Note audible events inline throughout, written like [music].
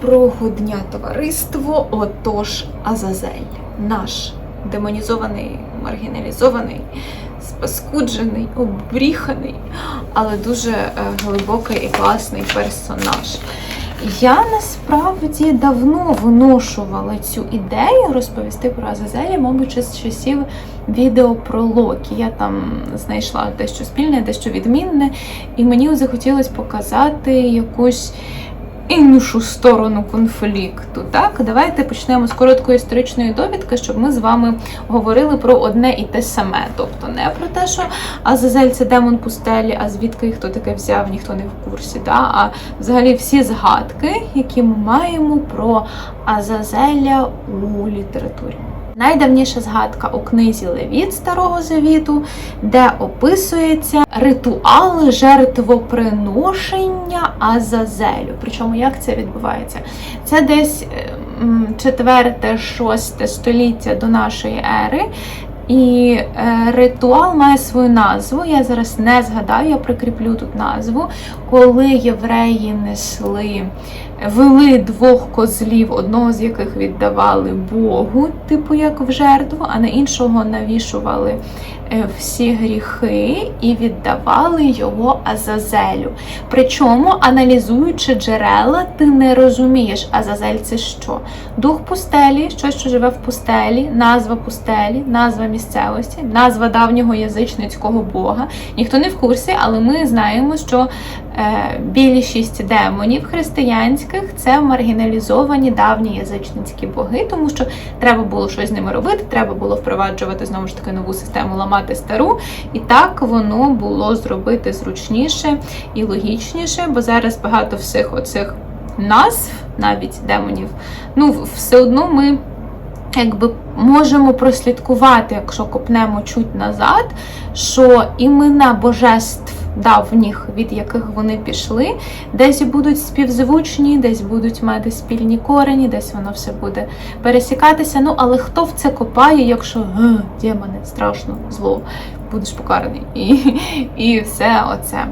Доброго дня, товариство! Отож, Азазель, наш демонізований, маргіналізований, спаскуджений, обріханий, але дуже е, глибокий і класний персонаж. Я насправді давно виношувала цю ідею розповісти про Азазеля, мабуть, з часів відео про Локі. Я там знайшла дещо спільне, дещо відмінне, і мені захотілося показати якусь іншу сторону конфлікту. Так, давайте почнемо з короткої історичної довідки, щоб ми з вами говорили про одне і те саме. Тобто не про те, що Азазель це демон пустелі, а звідки хто таке взяв, ніхто не в курсі. Да? А взагалі всі згадки, які ми маємо про Азазеля у літературі. Найдавніша згадка у книзі Левіт Старого Завіту, де описується ритуал жертвоприношення Азазелю. Причому як це відбувається? Це десь 4-6 століття до нашої ери. І е, ритуал має свою назву. Я зараз не згадаю, я прикріплю тут назву. Коли євреї несли, вели двох козлів, одного з яких віддавали Богу, типу як в жертву, а на іншого навішували е, всі гріхи і віддавали його Азазелю. Причому, аналізуючи джерела, ти не розумієш, Азазель це що? Дух пустелі, щось, що живе в пустелі, назва пустелі, назва місцевості, назва давнього язичницького бога. Ніхто не в курсі, але ми знаємо, що більшість демонів християнських це маргіналізовані давні язичницькі боги, тому що треба було щось з ними робити, треба було впроваджувати знову ж таки нову систему, ламати стару. І так воно було зробити зручніше і логічніше, бо зараз багато всіх оцих назв, навіть демонів, ну все одно ми якби можемо прослідкувати, якщо копнемо чуть назад, що імена божеств давніх, від яких вони пішли, десь будуть співзвучні, десь будуть мати спільні корені, десь воно все буде пересікатися. Ну, але хто в це копає, якщо «Ге, демони, страшно, зло, будеш покараний. І, і все оце.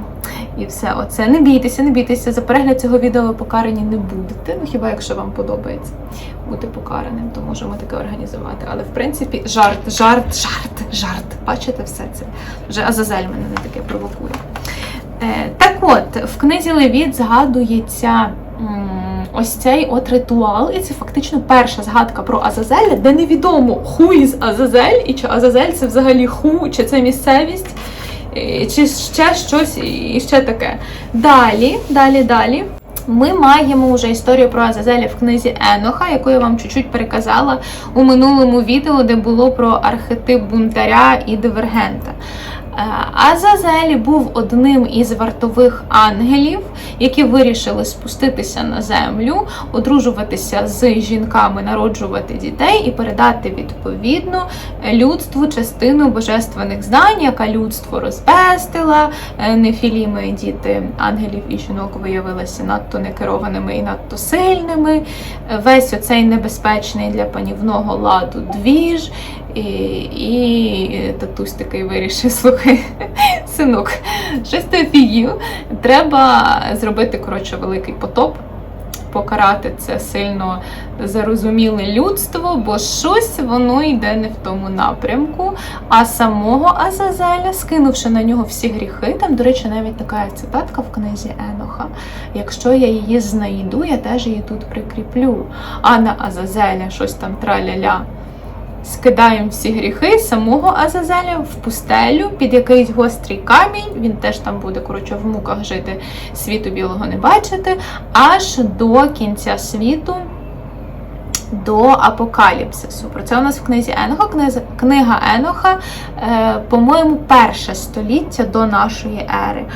І все оце. Не бійтеся, не бійтеся. За перегляд цього відео ви покарані не будете. Ну хіба якщо вам подобається бути покараним, то можемо таке організувати. Але в принципі, жарт, жарт, жарт, жарт. Бачите, все це. Вже Азазель мене не таке провокує. Е, так от, в книзі Левіт згадується. Ось цей от ритуал, і це фактично перша згадка про Азазеля, де невідомо ху із Азазель, і чи Азазель це взагалі ху, чи це місцевість, чи ще щось і ще таке. Далі, далі, далі. Ми маємо вже історію про Азазеля в книзі Еноха, яку я вам чуть-чуть переказала у минулому відео, де було про архетип бунтаря і дивергента. Е, Азазель був одним із вартових ангелів, які вирішили спуститися на землю, одружуватися з жінками, народжувати дітей і передати відповідно людству частину божественних знань, яка людство розбестила. Е, Нефіліми діти ангелів і жінок виявилися надто некерованими і надто сильними. Е, Весь оцей небезпечний для панівного ладу двіж. І, і татусь такий вирішив, [laughs] слухай, синок, щось ти офігів. Треба зробити коротше великий потоп, покарати це сильно зарозуміле людство, бо щось воно йде не в тому напрямку. А самого Азазеля, скинувши на нього всі гріхи, там, до речі, навіть така цитатка в книзі Еноха. Якщо я її знайду, я теж її тут прикріплю. А на Азазеля щось там траля-ля скидаємо всі гріхи самого Азазеля в пустелю під якийсь гострий камінь. Він теж там буде коротше, в муках жити, світу білого не бачити, аж до кінця світу. До апокаліпсису. Про це у нас в книзі Еноха. Книга Еноха, е, по-моєму, перше століття до нашої ери.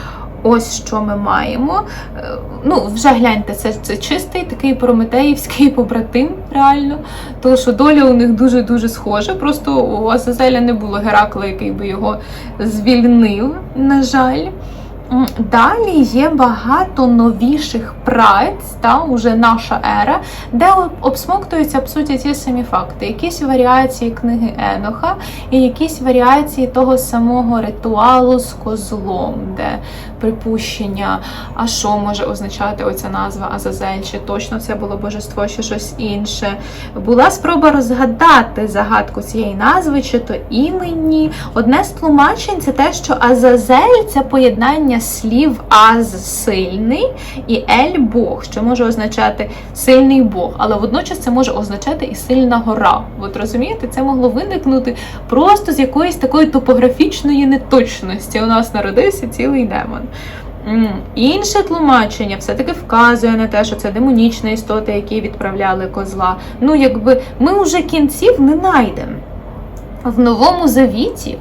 Ось що ми маємо. Е, Ну, вже гляньте, це, це чистий такий прометеївський [laughs] побратим, реально. Тому що доля у них дуже-дуже схожа. Просто у Азазеля не було Геракла, який би його звільнив, на жаль. Далі є багато новіших праць, та уже наша ера, де обсмоктуються суті ті самі факти, якісь варіації книги Еноха і якісь варіації того самого ритуалу з козлом, де припущення, а що може означати оця назва Азазель, чи точно це було божество, чи щось інше. Була спроба розгадати загадку цієї назви, чи то імені. Одне з тлумачень це те, що Азазель це поєднання слів Аз сильний і Ель Бог, що може означати сильний Бог, але водночас це може означати і сильна гора. От розумієте, це могло виникнути просто з якоїсь такої топографічної неточності. У нас народився цілий демон. Інше тлумачення все-таки вказує на те, що це демонічна істота, які відправляли козла. Ну, якби ми вже кінців не знайдемо. В новому завіті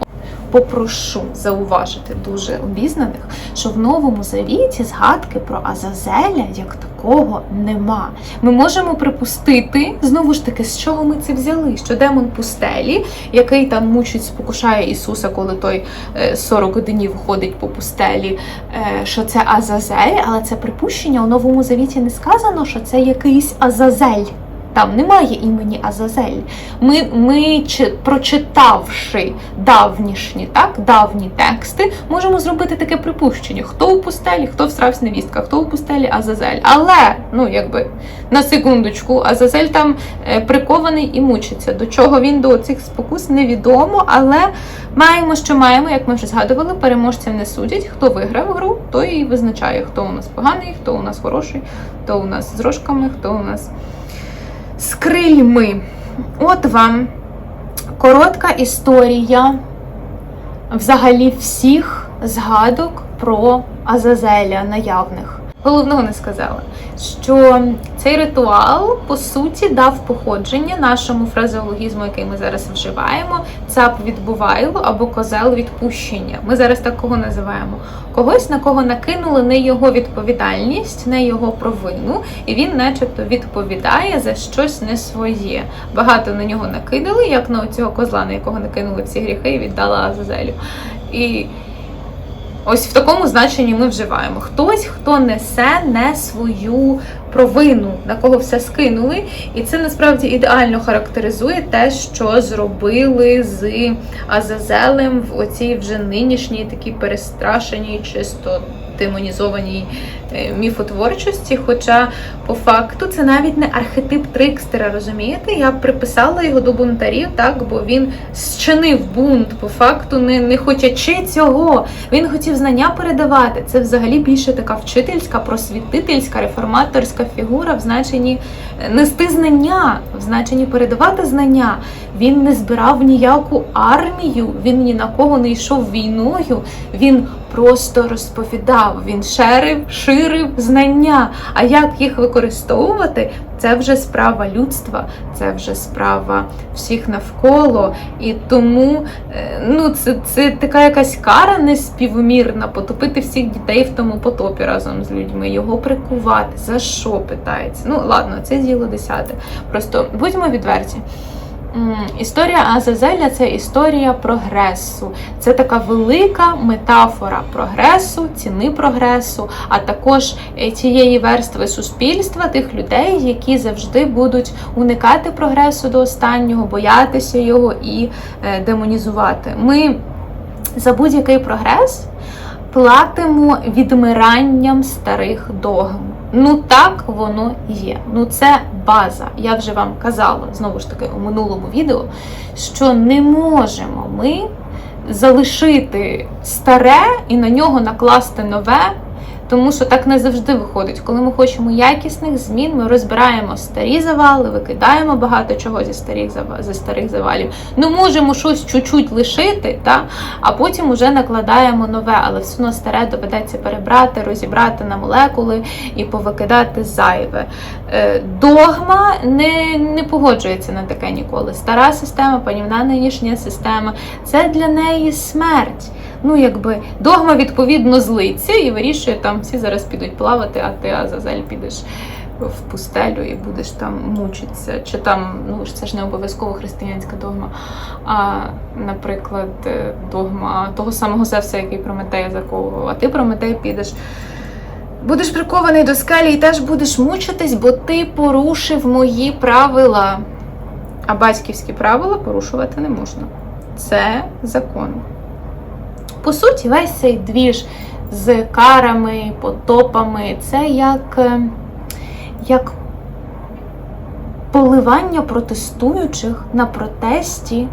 попрошу зауважити дуже обізнаних, що в новому завіті згадки про Азазеля як такого нема. Ми можемо припустити знову ж таки, з чого ми це взяли? Що демон пустелі, який там мучить, спокушає Ісуса, коли той е, 40 днів ходить по пустелі, е, що це Азазель, але це припущення у новому завіті не сказано, що це якийсь Азазель. Там немає імені Азазель. Ми, ми чи- прочитавши давнішні, так, давні тексти, можемо зробити таке припущення: хто у пустелі, хто в страв невістка, хто у пустелі Азазель. Але, ну якби на секундочку, Азазель там е, прикований і мучиться. До чого він до цих спокус невідомо, але маємо, що маємо, як ми вже згадували, переможців не судять. Хто виграв гру, той і визначає, хто у нас поганий, хто у нас хороший, хто у нас з рожками, хто у нас з крильми. От вам коротка історія взагалі всіх згадок про Азазеля наявних. Головного не сказала, що цей ритуал по суті дав походження нашому фразеологізму, який ми зараз вживаємо. Цап відбувайло або козел відпущення. Ми зараз так кого називаємо. Когось на кого накинули не його відповідальність, не його провину, і він, начебто, відповідає за щось не своє. Багато на нього накидали, як на цього козла, на якого накинули всі гріхи і віддала Азазелю. І Ось в такому значенні ми вживаємо. Хтось, хто несе не свою провину, на кого все скинули, і це насправді ідеально характеризує те, що зробили з Азазелем в оцій вже нинішній такій перестрашеній, чисто демонізованій е, міфотворчості. Хоча по факту це навіть не архетип трикстера, розумієте? Я приписала його до бунтарів, так, бо він зчинив бунт, по факту, не, не хочучи цього. Він хотів знання передавати. Це взагалі більше така вчительська, просвітительська, реформаторська фігура в значенні е, нести знання, в значенні передавати знання. Він не збирав ніяку армію, він ні на кого не йшов війною. Він просто розповідав, він шерив, ширив знання. А як їх використовувати, це вже справа людства, це вже справа всіх навколо. І тому е, ну, це, це така якась кара неспівмірна потопити всіх дітей в тому потопі разом з людьми, його прикувати. За що питається? Ну, ладно, це діло десяте. Просто будьмо відверті. Історія Азазеля це історія прогресу. Це така велика метафора прогресу, ціни прогресу, а також е, тієї верстви суспільства, тих людей, які завжди будуть уникати прогресу до останнього, боятися його і е, демонізувати. Ми за будь-який прогрес платимо відмиранням старих догм. Ну так воно є. Ну це база. Я вже вам казала знову ж таки у минулому відео, що не можемо ми залишити старе і на нього накласти нове. Тому що так не завжди виходить. Коли ми хочемо якісних змін, ми розбираємо старі завали, викидаємо багато чого зі старих зі старих завалів. Ну можемо щось чуть-чуть лишити, та а потім уже накладаємо нове, але все одно старе доведеться перебрати, розібрати на молекули і повикидати зайве. Е, Догма не, не погоджується на таке ніколи. Стара система, панівна нинішня система це для неї смерть. Ну, якби догма відповідно злиться і вирішує там всі зараз підуть плавати, а ти Азазель підеш в пустелю і будеш там мучитися. Чи там, ну це ж не обов'язково християнська догма, а, наприклад, е, догма того самого Зевса, який Прометея заковував. А ти Прометей підеш. Будеш прикований до скелі і теж будеш мучитись, бо ти порушив мої правила. А батьківські правила порушувати не можна. Це закон. По суті, весь цей двіж з карами, потопами це як, е, як поливання протестуючих на протесті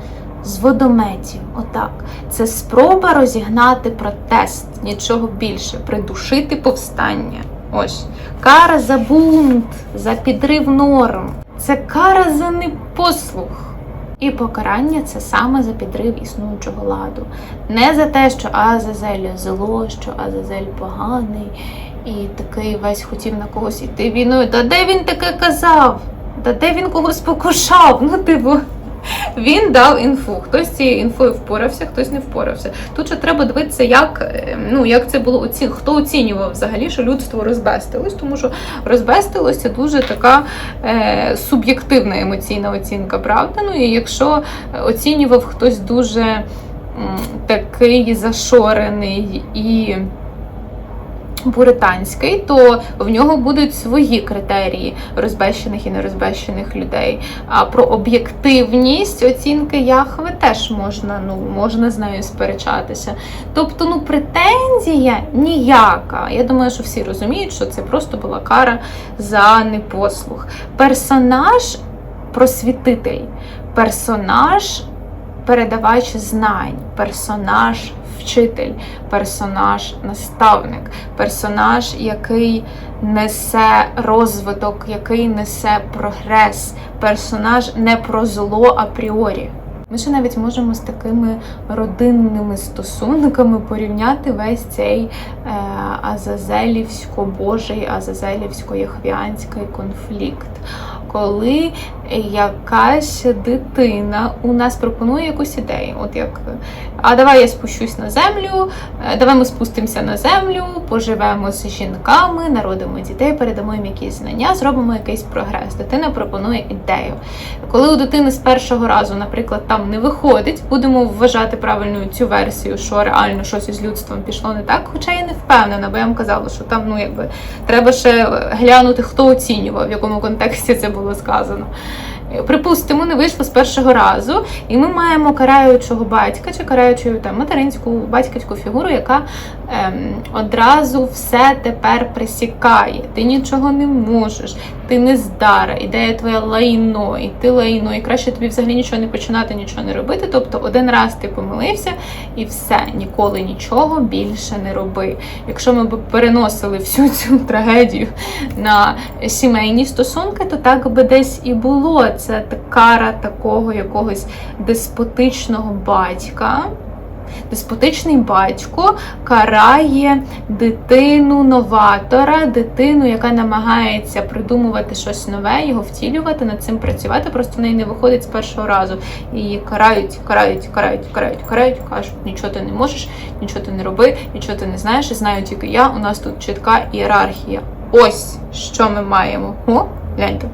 з водометів. Отак. Це спроба розігнати протест, нічого більше, придушити повстання. Ось. Кара за бунт, за підрив норм. Це кара за непослух. І покарання це саме за підрив існуючого ладу. Не за те, що Азазель зло, що Азазель поганий, і такий весь хотів на когось іти війною. Та де він таке казав? Та де він когось покушав? Ну, типу, він дав інфу. Хтось цією інфою впорався, хтось не впорався. Тут же треба дивитися, як, е, ну, як це було оці... хто оцінював взагалі, що людство розбестилось, тому що розбестилось це дуже така е, суб'єктивна емоційна оцінка, правда? Ну і якщо оцінював хтось дуже м, такий зашорений і пуританський, то в нього будуть свої критерії розбещених і нерозбещених людей. А про об'єктивність оцінки Яхве теж можна, ну, можна з нею сперечатися. Тобто, ну, претензія ніяка. Я думаю, що всі розуміють, що це просто була кара за непослух. Персонаж просвітитель, персонаж передавач знань, персонаж вчитель, персонаж наставник, персонаж, який несе розвиток, який несе прогрес, персонаж не про зло апріорі. Ми ще навіть можемо з такими родинними стосунками порівняти весь цей е, азазелівсько-божий, азазелівсько-яхвіанський конфлікт. Коли якась дитина у нас пропонує якусь ідею, от як а давай я спущусь на землю, е, давай ми спустимося на землю, поживемо з жінками, народимо дітей, передамо їм якісь знання, зробимо якийсь прогрес. Дитина пропонує ідею. Коли у дитини з першого разу, наприклад, там не виходить, будемо вважати правильною цю версію, що реально щось із людством пішло не так. Хоча я не впевнена, бо я вам казала, що там ну якби треба ще глянути, хто оцінював, в якому контексті це було сказано. Припустимо, не вийшло з першого разу, і ми маємо караючого батька чи караючу там материнську батьківську фігуру, яка ем, одразу все тепер присікає. Ти нічого не можеш, ти не здара, ідея твоя лайно, і ти лайно, і краще тобі взагалі нічого не починати, нічого не робити. Тобто один раз ти помилився і все, ніколи нічого більше не роби. Якщо ми б переносили всю цю трагедію на сімейні стосунки, то так би десь і було. Це кара такого якогось деспотичного батька. Деспотичний батько карає дитину новатора, дитину, яка намагається придумувати щось нове, його втілювати, над цим працювати. Просто в неї не виходить з першого разу. Її карають, карають, карають, карають, карають, кажуть, нічого ти не можеш, нічого ти не роби, нічого ти не знаєш. І знаю тільки я. У нас тут чітка ієрархія. Ось що ми маємо. О, гляньте.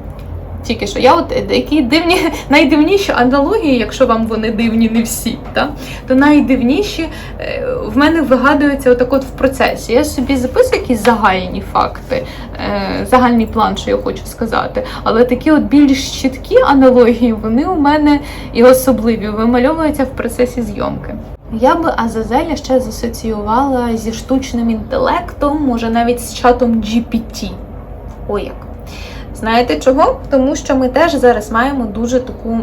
Тільки що я от які дивні, [laughs] найдивніші аналогії, якщо вам вони дивні, не всі, та, то найдивніші е, в мене вигадуються отак от в процесі. Я собі записую якісь загальні факти, е, загальний план, що я хочу сказати. Але такі от більш чіткі аналогії, вони у мене і особливі вимальовуються в процесі зйомки. Я би Азазеля ще засоціювала зі штучним інтелектом, може навіть з чатом GPT. О як. Знаєте чого? Тому що ми теж зараз маємо дуже таку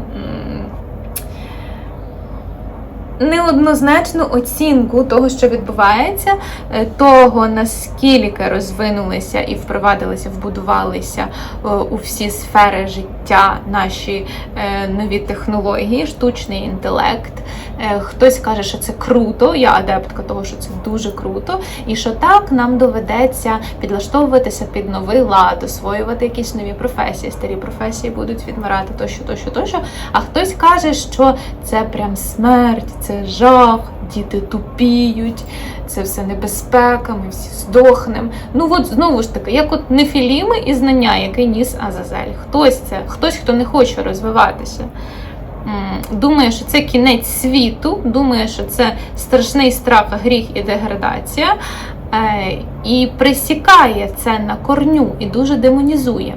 неоднозначну оцінку того, що відбувається, е, того, наскільки розвинулися і впровадилися, вбудувалися е, у всі сфери життя наші е, нові технології, штучний інтелект. Хтось каже, що це круто, я адептка того, що це дуже круто, і що так нам доведеться підлаштовуватися під новий лад, освоювати якісь нові професії, старі професії будуть відмирати тощо, тощо, тощо. А хтось каже, що це прям смерть, це жах, діти тупіють, це все небезпека, ми всі здохнемо. Ну от знову ж таки, як от нефіліми і знання, який ніс Азазель. Хтось це, хтось, хто не хоче розвиватися. Думає, що це кінець світу, думає, що це страшний страх, гріх і деградація, е, і присікає це на корню і дуже демонізує.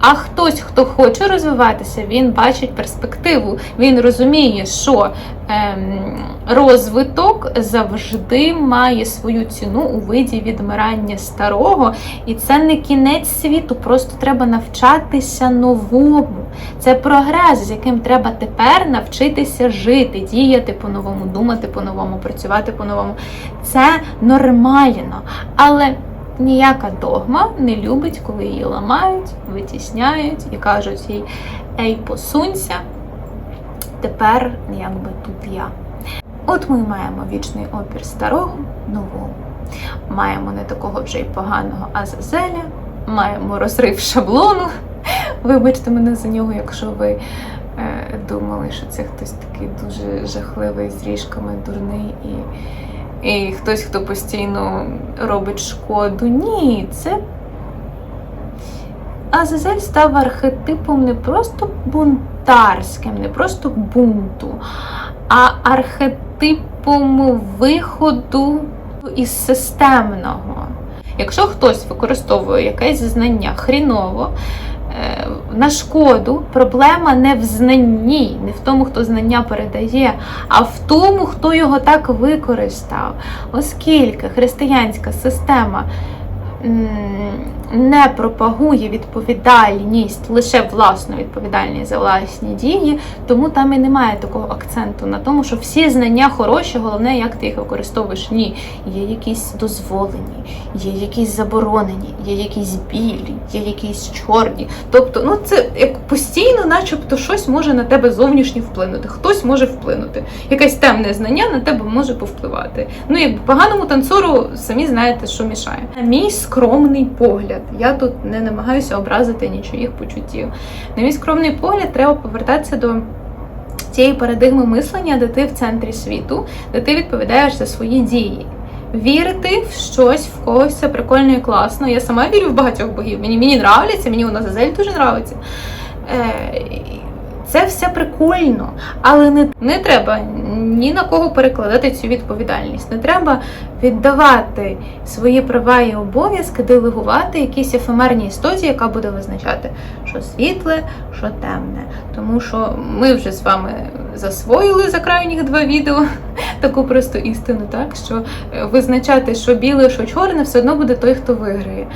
А хтось, хто хоче розвиватися, він бачить перспективу. Він розуміє, що ем, розвиток завжди має свою ціну у виді відмирання старого, і це не кінець світу, просто треба навчатися новому. Це прогрес, з яким треба тепер навчитися жити, діяти по-новому, думати по-новому, працювати по-новому. Це нормально. Але ніяка догма не любить, коли її ламають, витісняють і кажуть їй Ей, посунься, тепер якби тут я. От ми маємо вічний опір старого новому. Маємо не такого вже й поганого Азазеля, маємо розрив шаблону. Вибачте мене за нього, якщо ви е, думали, що це хтось такий дуже жахливий з ріжками, дурний і, і хтось, хто постійно робить шкоду. Ні, це Азазель став архетипом не просто бунтарським, не просто бунту, а архетипом виходу із системного. Якщо хтось використовує якесь знання хріново, е, на шкоду, проблема не в знанні, не в тому, хто знання передає, а в тому, хто його так використав. Оскільки християнська система не пропагує відповідальність, лише власну відповідальність за власні дії, тому там і немає такого акценту на тому, що всі знання хороші, головне, як ти їх використовуєш. Ні, є якісь дозволені, є якісь заборонені, є якісь білі, є якісь чорні. Тобто, ну це як постійно, начебто, щось може на тебе зовнішньо вплинути. Хтось може вплинути. Якесь темне знання на тебе може повпливати. Ну, як поганому танцору, самі знаєте, що мішає. Мій скромний погляд. Я тут не намагаюся образити нічиїх почуттів. На мій скромний погляд, треба повертатися до цієї парадигми мислення, де ти в центрі світу, де ти відповідаєш за свої дії. Вірити в щось, в когось це прикольно і класно. Я сама вірю в багатьох богів. Мені мені нравляться, мені вона Зазель дуже нравиться. Е, це все прикольно, але не, не треба ні на кого перекладати цю відповідальність. Не треба віддавати свої права і обов'язки, делегувати якісь ефемерній істоті, яка буде визначати, що світле, що темне. Тому що ми вже з вами засвоїли за крайніх два відео [laughs] таку просту істину, так що е, визначати, що біле, що чорне, все одно буде той, хто виграє.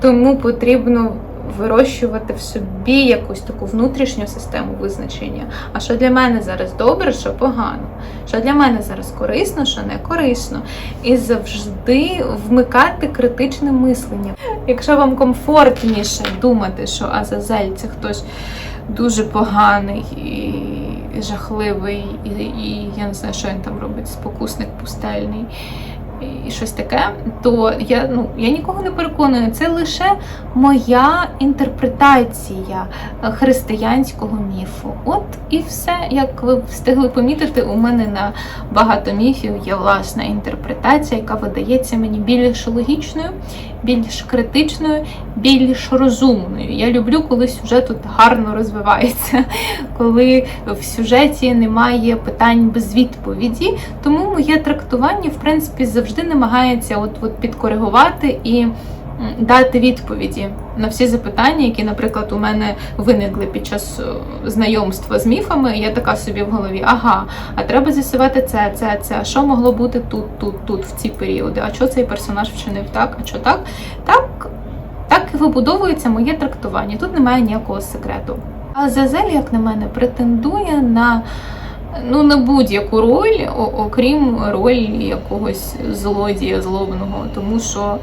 Тому потрібно вирощувати в собі якусь таку внутрішню систему визначення. А що для мене зараз добре, що погано, що для мене зараз корисно, що не корисно. І завжди вмикати критичне мислення. Якщо вам комфортніше думати, що Азазель це хтось дуже поганий і жахливий, і, і я не знаю, що він там робить, спокусник пустельний. І щось таке, то я ну я нікого не переконую. Це лише моя інтерпретація християнського міфу. От і все, як ви встигли помітити, у мене на багато міфів є власна інтерпретація, яка видається мені більш логічною, більш критичною, більш розумною. Я люблю, коли сюжет тут гарно розвивається, [laughs] коли в сюжеті немає питань без відповіді. Тому моє трактування, в принципі, завжди намагається от, от підкоригувати і дати відповіді на всі запитання, які, наприклад, у мене виникли під час е, знайомства з міфами. Я така собі в голові, ага, а треба з'ясувати це, це, це. Що могло бути тут, тут, тут, в ці періоди? А що цей персонаж вчинив так? А що так? Так. Так і вибудовується моє трактування. Тут немає ніякого секрету. А Зазель, як на мене, претендує на ну, на будь-яку роль, окрім ролі якогось злодія злобного. Тому що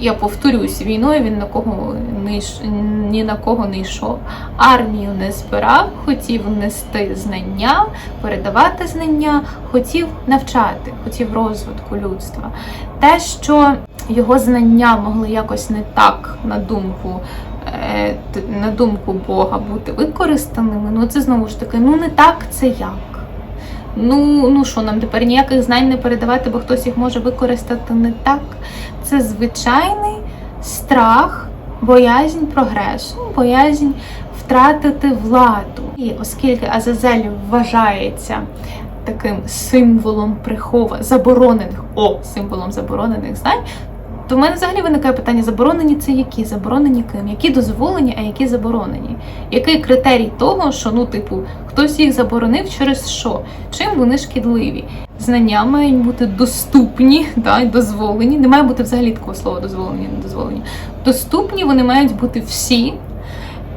я повторюсь, війною він на кого не йш- ні на кого не йшов. Армію не збирав, хотів нести знання, передавати знання, хотів навчати, хотів розвитку людства. Те, що його знання могли якось не так на думку. е, На думку Бога бути використаними, ну це знову ж таки, ну не так це як. Ну, ну що, нам тепер ніяких знань не передавати, бо хтось їх може використати не так. Це звичайний страх, боязнь прогресу, боязнь втратити владу. І оскільки Азазель вважається таким символом прихова заборонених, о, символом заборонених знань, то в мене взагалі виникає питання: заборонені це які? Заборонені ким? Які дозволені, а які заборонені? Який критерій того, що ну, типу, хтось їх заборонив через що? Чим вони шкідливі? Знання мають бути доступні, [laughs] да, дозволені. Не має бути взагалі такого слова дозволені, не дозволені. Доступні вони мають бути всі.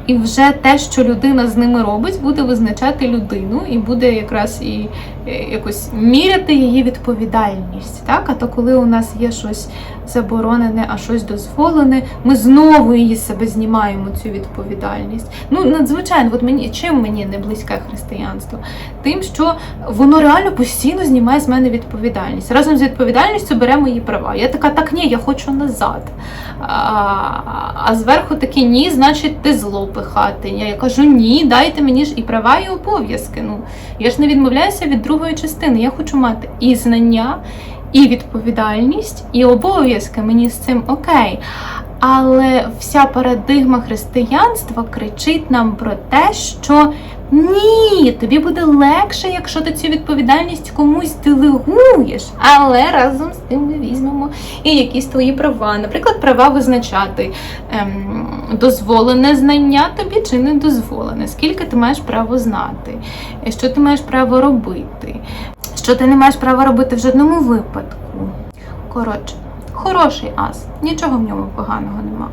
І вже те, що людина з ними робить, буде визначати людину і буде якраз і е, якось міряти її відповідальність. Так? А то коли у нас є щось заборонене, а щось дозволене, ми знову її себе знімаємо цю відповідальність. Ну, надзвичайно, от мені чим мені не близьке християнство? Тим, що воно реально постійно знімає з мене відповідальність. Разом з відповідальністю бере мої права. Я така, так ні, я хочу назад. А, а зверху такі ні, значить ти зло пихати. Я кажу ні, дайте мені ж і права, і обов'язки. Ну я ж не відмовляюся від другої частини. Я хочу мати і знання, і відповідальність, і обов'язки. Мені з цим окей. Але вся парадигма християнства кричить нам про те, що ні, тобі буде легше, якщо ти цю відповідальність комусь делегуєш. Але разом з тим ми візьмемо і якісь твої права. Наприклад, права визначати ем, дозволене знання тобі чи не дозволене, скільки ти маєш право знати, що ти маєш право робити, що ти не маєш права робити в жодному випадку. Коротше, хороший ас, нічого в ньому поганого нема.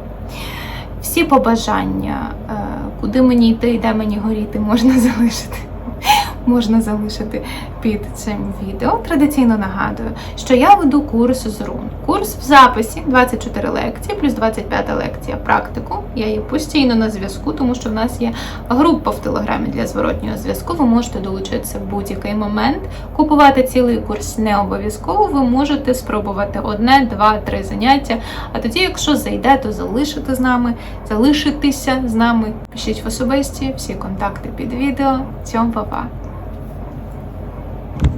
Всі побажання, е, куди мені йти і де мені горіти, можна [laughs] залишити. Можна залишити під цим відео. Традиційно нагадую, що я веду курс з рун. Курс в записі 24 лекції, плюс 25 лекція практику. Я є постійно на зв'язку, тому що в нас є група в телеграмі для зворотнього зв'язку. Ви можете долучитися в будь-який момент. Купувати цілий курс не обов'язково. Ви можете спробувати одне, два, три заняття. А тоді, якщо зайде, то залишити з нами, залишитися з нами. Пишіть в особисті всі контакти під відео. Цьом, па-па!